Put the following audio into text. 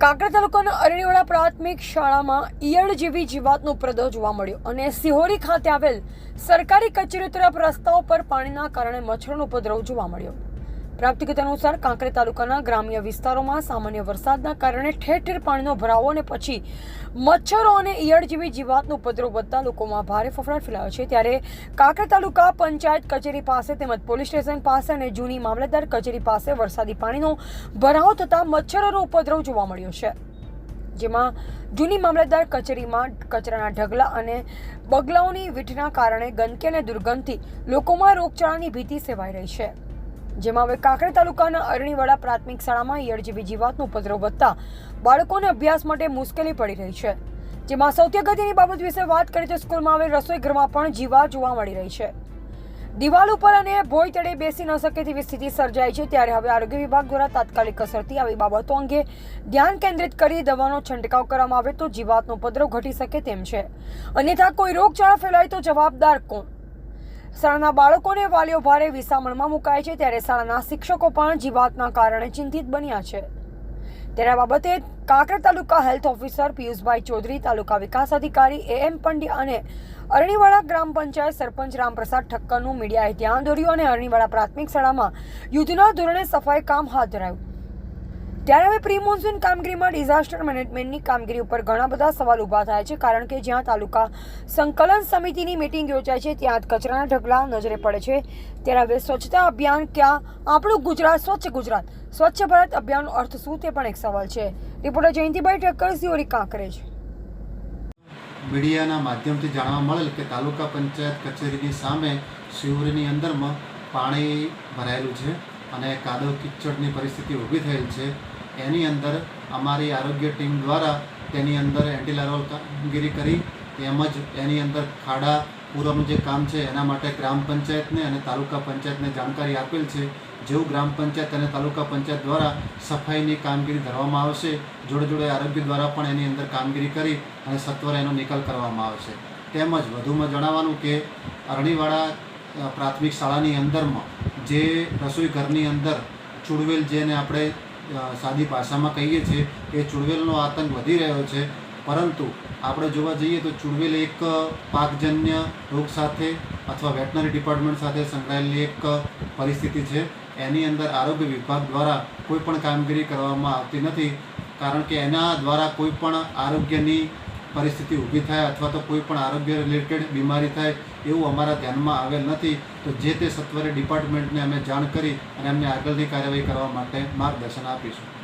કાંકરા તાલુકાના અરણીવાડા પ્રાથમિક શાળામાં ઈયળ જેવી જીવાતનો જોવા મળ્યો અને સિહોરી ખાતે આવેલ સરકારી કચેરી તરફ રસ્તાઓ પર પાણીના કારણે મચ્છરનો ઉપદ્રવ જોવા મળ્યો. પ્રાપ્ત વિગત અનુસાર કાંકરે તાલુકાના ગ્રામ્ય વિસ્તારોમાં સામાન્ય વરસાદના કારણે ઠેર ઠેર પાણીનો ભરાવો અને પછી મચ્છરો અને ઈયળ જેવી જીવાતનો ઉપદ્રવ વધતા લોકોમાં ભારે ફફડાટ ફેલાયો છે. ત્યારે કાંકરે તાલુકા પંચાયત કચેરી પાસે તેમજ પોલીસ સ્ટેશન પાસે અને જૂની મામલતદાર કચેરી પાસે વરસાદી પાણીનો ભરાવો થતાં મચ્છરોનો ઉપદ્રવ જોવા મળ્યો છે. જેમાં જૂની મામલતદાર કચેરીમાં કચરાના ઢગલા અને બગલાઓની વીઠના કારણે ગંદકી અને દુર્ગંધથી લોકોમાં રોગચાળાની ભીતિ સેવાઈ રહી છે. જેમાં હવે કાંકરે તાલુકાના અરણીવાડા પ્રાથમિક શાળામાં ઈયળ જેવી જીવાતનો ઉપદ્રવ વધતા બાળકોને અભ્યાસ માટે મુશ્કેલી પડી રહી છે. જેમાં સૌથી અગત્યની બાબત વિશે વાત કરીએ તો સ્કૂલમાં હવે રસોઈ ઘરમાં પણ જીવાત જોવા મળી રહી છે. દિવાલ ઉપર અને ભોય તળે બેસી ન શકે તેવી સ્થિતિ સર્જાઈ છે ત્યારે હવે આરોગ્ય વિભાગ દ્વારા તાત્કાલિક અસરથી આવી બાબતો અંગે ધ્યાન કેન્દ્રિત કરી દવાનો છંટકાવ કરવામાં આવે તો જીવાતનો ઉપદ્રવ ઘટી શકે તેમ છે. અન્યથા કોઈ રોગચાળા ફેલાય તો જવાબદાર કોણ? શાળાના બાળકોને વાલીઓ ભારે વિસામણમાં મુકાય છે ત્યારે શાળાના શિક્ષકો પણ જીવાતના કારણે ચિંતિત બન્યા છે. આ બાબતે કાંકરા તાલુકા હેલ્થ ઓફિસર પિયુષભાઈ ચૌધરી, તાલુકા વિકાસ અધિકારી એ એમ પંડ્યા અને અરણીવાડા ગ્રામ પંચાયત સરપંચ રામપ્રસાદ ઠક્કરનું મીડિયાએ ધ્યાન દોર્યું અને અરણીવાડા પ્રાથમિક શાળામાં યુદ્ધના ધોરણે સફાઈ કામ હાથ ધરાયું. ત્યારે હવે પ્રી મોન્સૂન કામગીરીમાં ડિઝાસ્ટર મેનેજમેન્ટની કામગીરી ઉપર ઘણા બધા સવાલ ઊભા થાય છે, કારણ કે જ્યાં તાલુકા સંકલન સમિતિની મિટિંગ યોજાય છે, ત્યાં કચરાના ઢગલા નજરે પડે છે. ત્યારે હવે સ્વચ્છતા અભિયાન ક્યાં? આપણું ગુજરાત, સ્વચ્છ ગુજરાત. સ્વચ્છ ભારત અભિયાનનો અર્થ શું તે પણ એક સવાલ છે. રિપોર્ટર જયંતિભાઈ ઠક્કર સિયોરી કાંકરેજ. મીડિયાના માધ્યમથી જાણવા મળેલ કે તાલુકા પંચાયત કચેરીની સામે શિવરીની અંદરમાં પાણી ભરાયેલું છે અને કાદવ કિચડની પરિસ્થિતિ ઊભી થયેલ છે. એની અંદર અમારી આરોગ્ય ટીમ દ્વારા તેની અંદર એન્ટીલાર્વલ કામગીરી કરી, તેમજ એની અંદર ખાડા પૂરવાનું જે કામ છે એના માટે ગ્રામ પંચાયતને અને તાલુકા પંચાયતને જાણકારી આપેલ છે. જેવું ગ્રામ પંચાયત અને તાલુકા પંચાયત દ્વારા સફાઈની કામગીરી ધરવામાં આવશે જોડે જોડે આરોગ્ય દ્વારા પણ એની અંદર કામગીરી કરી અને સત્વરે એનો નિકાલ કરવામાં આવશે. તેમજ વધુમાં જણાવવાનું કે અરણીવાડા પ્રાથમિક શાળાની અંદરમાં જે રસોઈ ઘરની અંદર ચૂડવેલ જેને આપણે સાદી ભાષામાં કહીએ છીએ કે ચૂડવેલનો આતંક વધી રહ્યો છે. પરંતુ આપણે જોવા જઈએ તો ચૂડવેલ એક પાકજન્ય રોગ સાથે અથવા વેટનરી ડિપાર્ટમેન્ટ સાથે સંકળાયેલી એક પરિસ્થિતિ છે. એની અંદર આરોગ્ય વિભાગ દ્વારા કોઈ પણ કામગીરી કરવામાં આવતી નથી. કારણ કે એના દ્વારા કોઈ પણ આરોગ્યની પરિસ્થિતિ ઊભી થાય અથવા તો કોઈ પણ આરોગ્ય રિલેટેડ બીમારી થાય એવું અમારા ધ્યાનમાં આવેલ નથી, તો જે તે સત્વરે ડિપાર્ટમેન્ટને અમે જાણ કરી અને અમને આગળની કાર્યવાહી કરવા માટે માર્ગદર્શન આપીશું.